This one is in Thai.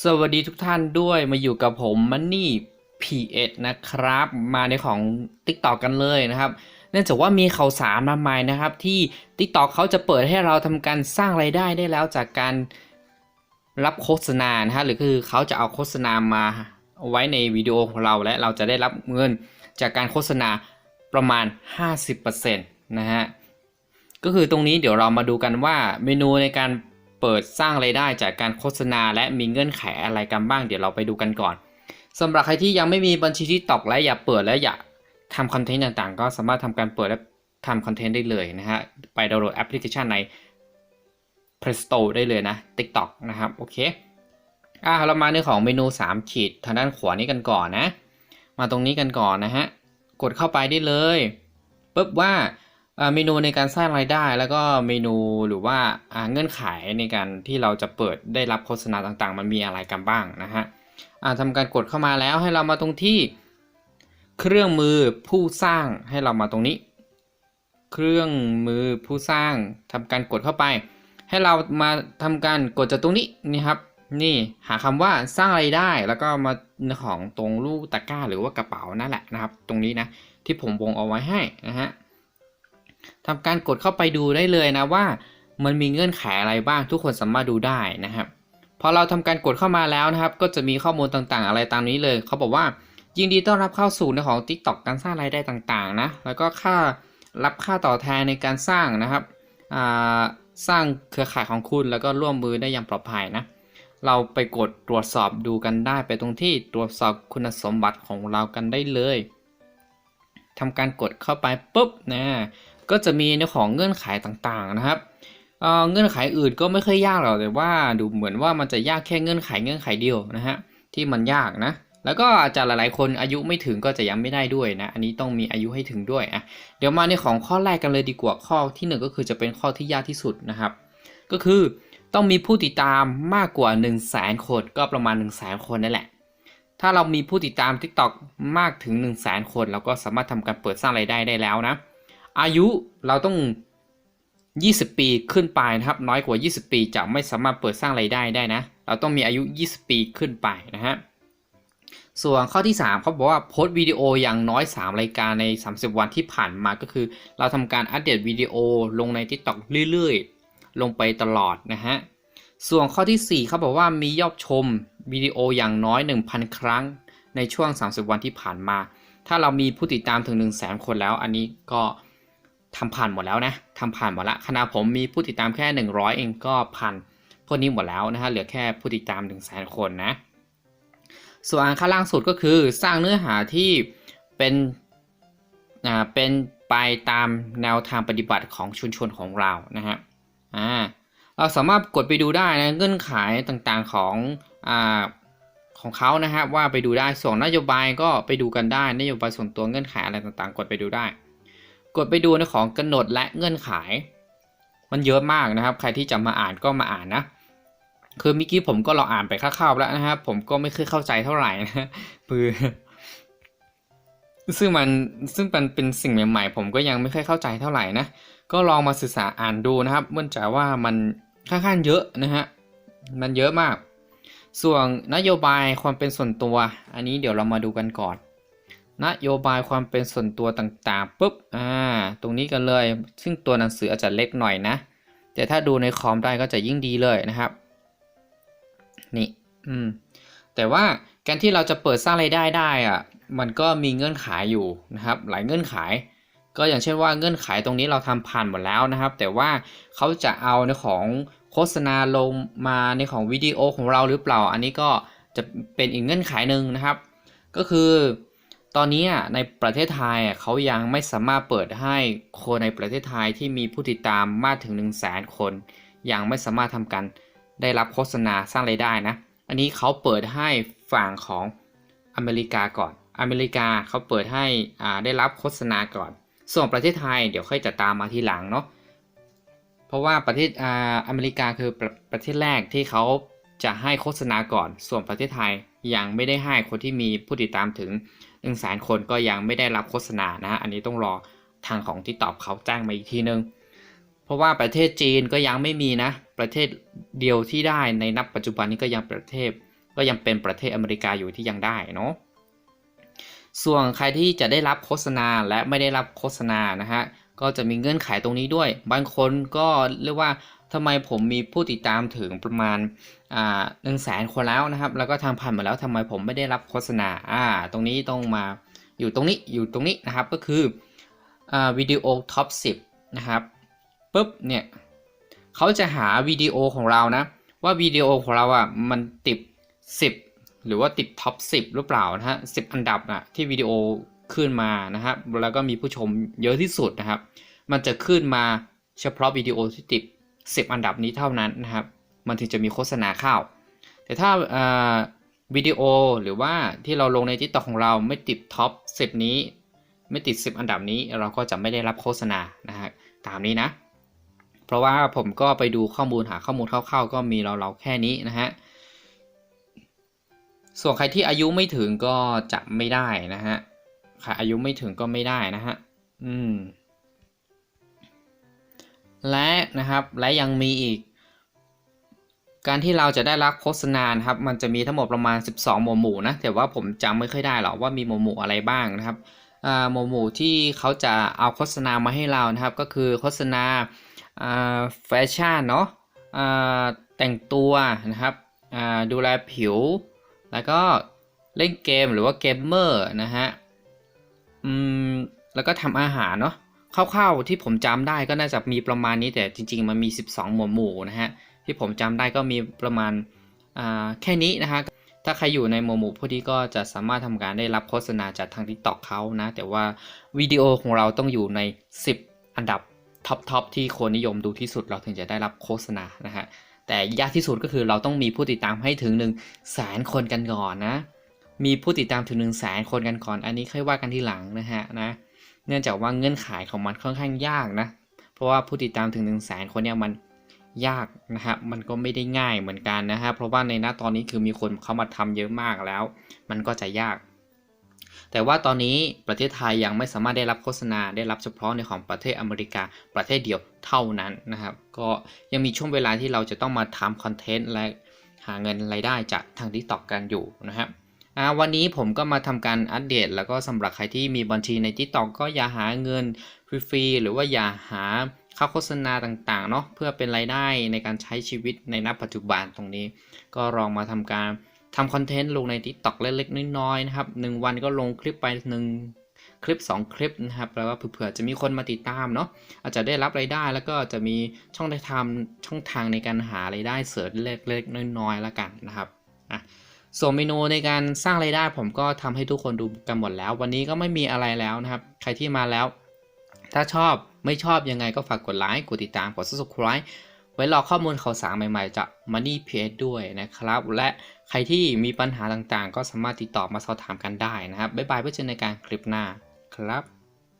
สวัสดีทุกท่านด้วยมาอยู่กับผมมันนี่ P1 นะครับ มาในของ TikTok กันเลยนะครับ เนื่องจากว่ามีข่าวสารมากมายนะครับ ที่ TikTok เขาจะเปิดให้เราทำการสร้างไรายได้ได้แล้วจากการรับโฆษณานะฮะหรือคือเขาจะเอาโฆษณามาไว้ในวิดีโอของเราและเราจะได้รับเงินจากการโฆษณาประมาณ 50%นะฮะก็คือตรงนี้เดี๋ยวเรามาดูกันว่าเมนูในการ เปิดสร้างไรายได้จากการโฆษณาและมีเงื่อนไขอะไรกันบ้างเดี๋ยวเราไปดูกันก่อนสำหรับใครที่ยังไม่มีบัญชีที่ตอกและอยากเปิดและอยากทำคอนเทนต์ต่างๆ ก็สามารถทำการเปิดและทำคอนเทนต์ได้เลยนะฮะไปดาวน์โหลดแอปพลิเคชันใน Play Store ได้เลยนะ TikTok นะครับโอเคอะเรามาในของเมนู3ขีดทางด้านขวานี้กันก่อนนะ มาตรงนี้กันก่อนนะฮะกดเข้าไปได้เลยปุ๊บว่า เมนูในการสร้างรายได้ แล้วก็เมนูหรือว่าเงื่อนไขในการที่เราจะเปิดได้รับโฆษณาต่างๆ มันมีอะไรกันบ้างนะฮะทำการกดเข้ามาแล้วให้เรามาตรงที่ เครื่องมือผู้สร้างให้เรามาตรงนี้ เครื่องมือผู้สร้างทำการกดเข้าไป ให้เรามาทำการกดจากตรงนี้นี่ครับนี่หาคำว่าสร้างไรายได้แล้วก็มาของตรงลูกตะกร้าหรือว่ากระเป๋านั่นแหละนะครับ ตรงนี้นะที่ผมวงเอาไว้ให้นะฮะ ทำการกดเข้าไปดูได้เลยนะว่า มันมีเงื่อนไขอะไรบ้างทุกคนสามารถดูได้นะครับพอเราทำการกดเข้ามาแล้วนะครับ ก็จะมีข้อมูลต่างๆ อะไรตามนี้เลย เขาบอกว่ายินดีต้อนรับเข้าสู่ในของ TikTok การสร้างรายได้ต่างๆนะแล้วก็ค่ารับค่าต่อแทนในการสร้างนะครับสร้างเครือข่ายของคุณแล้วก็ร่วมมือได้อย่างปลอดภัยนะเราไปกดตรวจสอบดูกันได้ไปตรงที่ตรวจสอบคุณสมบัติของเรากันได้เลยทำการกดเข้าไปปุ๊บนะ ก็จะมีในของเงื่อนไขต่างๆนะครับเเงื่อนไขอื่นก็ไม่ค่อยยากหรอกแต่ว่าดูเหมือนว่ามันจะยากแค่เงื่อนไขเงื่อนไขเดียวนะฮะที่มันยากนะแล้วก็อาจจะหลายๆคนอายุไม่ถึงก็จะยังไม่ได้ด้วยนะ อันนี้ต้องมีอายุให้ถึงด้วยอะเดี๋ยวมาในของข้อแรกกันเลยดีกว่าข้อที่หนึ่งก็คือจะเป็นข้อที่ยากที่สุดนะครับ ก็คือต้องมีผู้ติดตามมากกว่า 1 0 0 0 0แสนคนก็ประมาณ 1 0 0 0 0แสนคนนั่นแหละ ถ้าเรามีผู้ติดตาม TikTok มากถึง 1 0 0 0 0แสนคน เราก็สามารถทำการเปิดสร้างรายได้ได้แล้วนะ อายุเราต้อง 20 ปีขึ้นไปนะครับ น้อยกว่า 20 ปีจะไม่สามารถเปิดสร้างรายได้ได้นะ เราต้องมีอายุ 20 ปีขึ้นไปนะฮะส่วนข้อที่ 3เขาบอกว่าโพสต์วิดีโออย่างน้อย 3 รายการใน 30 วันที่ผ่านมาก็คือ เราทำการอัปเดตวิดีโอลงใน TikTok เรื่อยๆ ลงไปตลอดนะฮะส่วนข้อที่ 4เขาบอกว่ามียอดชมวิดีโออย่างน้อย 1,000 ครั้งในช่วง 30 วันที่ผ่านมา ถ้าเรามีผู้ติดตามถึง 1 0 0 0 0แสนคนแล้ว อันนี้ก็ ทำผ่านหมดแล้วนะทำผ่านหมดละขณะผมมีผู้ติดตามแค่ 100 เองก็ผ่านพวกนี้หมดแล้วนะฮะเหลือแค่ผู้ติดตาม1 0 0 0 0แสนคนนะส่วนอันข้างล่างสุดก็คือสร้างเนื้อหาที่เป็นอ่าเป็นไปตามแนวทางปฏิบัติของชุมชนของเรานะฮะอ่าเราสามารถกดไปดูได้นะเงื่อนไขต่างๆของอ่าของเขานะฮะว่าไปดูได้ส่วนนโยบายก็ไปดูกันได้นโยบายส่วนตัวเงื่อนไขอะไรต่างๆ กดไปดูได้ กดไปดูในของกำหนดและเงื่อนไข มันเยอะมากนะครับ ใครที่จะมาอ่านก็มาอ่านนะคือเมื่อกี้ผมก็ลองอ่านไปคร่าวๆแล้วนะครับผมก็ไม่เคยเข้าใจเท่าไหร่นะคือซึ่งมันซึ่งมันเป็นสิ่งใหม่ๆ ผมก็ยังไม่ค่อยเข้าใจเท่าไหร่นะก็ลองมาศึกษาอ่านดูนะครับเมื่อจากว่ามันค่อนข้างเยอะนะฮะมันเยอะมาก ส่วนนโยบายความเป็นส่วนตัว อันนี้เดี๋ยวเรามาดูกันก่อน นโยบายความเป็นส่วนตัวต่างๆปุ๊บอ่าตรงนี้กันเลย ซึ่งตัวหนังสืออาจจะเล็กหน่อยนะ แต่ถ้าดูในคอมได้ก็จะยิ่งดีเลยนะครับ นี่อืมแต่ว่าการที่เราจะเปิดสร้างรายได้ได้อะมันก็มีเงื่อนไขอยู่นะครับ หลายเงื่อนไข ก็อย่างเช่นว่าเงื่อนไขตรงนี้เราทำผ่านหมดแล้วนะครับ แต่ว่าเขาจะเอาในของโฆษณาลงมาในของวิดีโอของเราหรือเปล่า อันนี้ก็จะเป็นอีกเงื่อนไขหนึ่งนะครับ ก็คือ ตอนนี้ในประเทศไทยเขายังไม่สามารถเปิดให้คนในประเทศไทยที่มีผู้ติดตามมากถึง 1 0 0 0 0แสนคน ยังไม่สามารถทำการได้รับโฆษณาสร้างรายได้นะ อันนี้เขาเปิดให้ฝั่งของอเมริกาก่อน อเมริกาเขาเปิดให้ได้รับโฆษณาก่อน ส่วนประเทศไทยเดี๋ยวค่อยจะตามมาทีหลังเนาะ เพราะว่าประเทศออเมริกาคือประประเทศแรกที่เขาจะให้โฆษณาก่อน ส่วนประเทศไทยยังไม่ได้ให้คนที่มีผู้ติดตามถึง 1 0 0 0 0แสนคนก็ยังไม่ได้รับโฆษณานะฮะอันนี้ต้องรอทางของที่ตอบเขาแจ้งมาอีกทีนึง เพราะว่าประเทศจีนก็ยังไม่มีนะ ประเทศเดียวที่ได้ในนับปัจจุบันนี้ก็ยังประเทศ ก็ยังเป็นประเทศอเมริกาอยู่ที่ยังได้เนาะส่วนใครที่จะได้รับโฆษณาและไม่ได้รับโฆษณานะฮะก็จะมีเงื่อนไขตรงนี้ด้วย บางคนก็เรียกว่า ทำไมผมมีผู้ติดตามถึงประมาณหนึ่งแสนคนแล้วนะครับ แล้วก็ทางผ่านมาแล้วทำไมผมไม่ได้รับโฆษณาอ่าตรงนี้ต้องมาอยู่ตรงนี้อยู่ตรงนี้นะครับก็คืออวิดีโอท็อป 10 นะครับปุ๊บเนี่ยเขาจะหาวิดีโอของเรานะ ว่าวิดีโอของเราอะมันติด 10 หรือว่าติดท็อป 10 หรือเปล่านะฮะ10อันดับอะที่วิดีโอขึ้นมานะครับแล้วก็มีผู้ชมเยอะที่สุดนะครับ มันจะขึ้นมาเฉพาะวิดีโอที่ติด 10 อันดับนี้เท่านั้นนะครับ มันถึงจะมีโฆษณาเข้า แต่ถ้าวิดีโอหรือว่าที่เราลงในทิกตอกของเราไม่ติดท็อป10 นี้ ไม่ติด 10 อันดับนี้เราก็จะไม่ได้รับโฆษณานะฮะตามนี้นะ เพราะว่าผมก็ไปดูข้อมูลหาข้อมูลคร่าวๆก็มีเราๆแค่นี้นะฮะส่วนใครที่อายุไม่ถึงก็จะไม่ได้นะฮะใครอายุไม่ถึงก็ไม่ได้นะฮะอืม และนะครับและยังมีอีก การที่เราจะได้รับโฆษณานครับมันจะมีทั้งหมดประมาณ 12 หมวดหมู่นะแต่ว่าผมจำไม่ค่อยได้หรอกว่ามีหมวดหมู่อะไรบ้างนะครับหมวดหมู่ที่เขาจะเอาโฆษณามาให้เรานะครับ ก็คือโฆษณาแฟชั่นเนาะแต่งตัวนะครับดูแลผิว แล้วก็เล่นเกมหรือว่าเกมเมอร์นะฮะแล้วก็ทำอาหารเนาะ คร่าวๆที่ผมจำได้ก็น่าจะมีประมาณนี้แต่จริง ๆ มันมี 12 หมวดหมู่นะฮะที่ผมจำได้ก็มีประมาณอ่าแค่นี้นะฮะถ้าใครอยู่ในหมวดหมู่พวกนี้ก็จะสามารถทำการได้รับโฆษณาจากทาง TikTok เขานะ แต่ว่าวิดีโอของเราต้องอยู่ใน 10 อันดับท็อปทอปที่คนนิยมดูที่สุดเราถึงจะได้รับโฆษณานะฮะแต่ยากที่สุดก็คือเราต้องมีผู้ติดตามให้ถึง1 0 0 0 0แสนคนกันก่อนนะ มีผู้ติดตามถึง1 0 0 0 0แสนคนกันก่อน อันนี้ค่อยว่ากันทีหลังนะฮะนะ เนื่องจากว่าเงื่อนไขของมันค่อนข้างยากนะ เพราะว่าผู้ติดตามถึง1 0 0 0 0แสนคนเนี่ยมันยากนะฮะมันก็ไม่ได้ง่ายเหมือนกันนะฮะเพราะว่าในหน้าตอนนี้คือมีคนเข้ามาทำเยอะมากแล้ว มันก็จะยาก แต่ว่าตอนนี้ประเทศไทยยังไม่สามารถได้รับโฆษณาได้รับเฉพาะในของประเทศอเมริกาประเทศเดียวเท่านั้นนะครับ ก็ยังมีช่วงเวลาที่เราจะต้องมาทำคอนเทนต์และหาเงินรายได้จากทาง TikTok กันอยู่นะครับ วันนี้ผมก็มาทำการอัปเดต แล้วก็สำหรับใครที่มีบัญชีใน TikTok ก็อย่าหาเงินฟรีๆหรือว่าอย่าหาค่าโฆษณาต่างๆเนาะเพื่อเป็นรายได้ในการใช้ชีวิตในณปัจจุบันตรงนี้ ก็ลองมาทำการทำคอนเทนต์ลงใน TikTok เล็กๆน้อยๆนะครับหนึ่งวันก็ลงคลิปไปหนึ่งคลิป 2 คลิปนะครับแล้วก็เผื่อจะมีคนมาติดตามเนาะอาจจะได้รับรายได้แล้วก็จะมีช่องทางช่องทางในการหารายได้เสริมเล็กๆน้อยๆแล้วกันนะครับอะ ส่วนเมนูในการสร้างรายได้ผมก็ทำให้ทุกคนดูกันหมดแล้ว วันนี้ก็ไม่มีอะไรแล้วนะครับ ใครที่มาแล้ว ถ้าชอบไม่ชอบยังไงก็ฝากกดไลค์กดติดตามกด subscribe ไว้รอข้อมูลข่าวสารใหม่ๆ จาก Money p a g ด้วยนะครับ และใครที่มีปัญหาต่างๆ ก็สามารถติดต่อมาสอบถามกันได้นะครับ บ๊ายบายไว้เจอในการคลิปหน้าครับ